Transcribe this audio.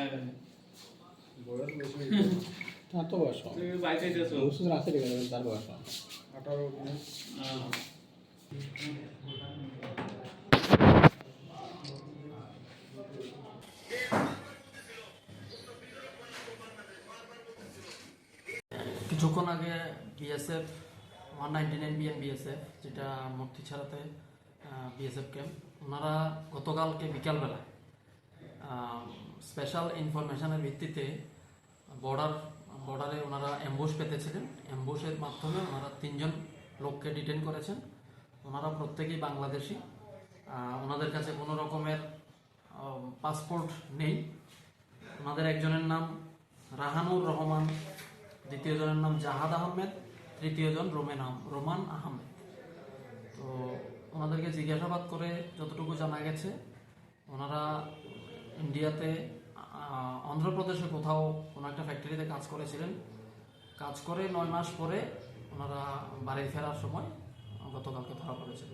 হ্যাঁ। তা তো বয়স ওষুধ রাখতে ঠিক আছে তার বয়স আঠারো কিছুক্ষণ আগে BSF one ninety nine BN BSF যেটা মূর্তি ছাড়াতে বিএসএফ ক্যাম্প ওনারা গতকালকে বিকালবেলা স্পেশাল ইনফরমেশনের ভিত্তিতে বর্ডার বর্ডারে ওনারা অ্যাম্বুশ পেতেছিলেন। অ্যাম্বুশের মাধ্যমে ওনারা তিনজন লোককে ডিটেন করেছেন। ওনারা প্রত্যেকেই বাংলাদেশি। ওনাদের কাছে কোনো রকমের পাসপোর্ট নেই। ওনাদের একজনের নাম রাহানুর রহমান, দ্বিতীয় জনের নাম জাহাদ আহমেদ, তৃতীয় জন রোমেন রোমান আহমেদ। তো ওনাদেরকে জিজ্ঞাসাবাদ করে যতটুকু জানা গেছে, ওনারা ইন্ডিয়াতে অন্ধ্রপ্রদেশে কোথাও কোনো একটা ফ্যাক্টরিতে কাজ করেছিলেন। কাজ করে নয় মাস পরে ওনারা বাড়ি ফেরার সময় গতকালকে ধরা পড়েছে।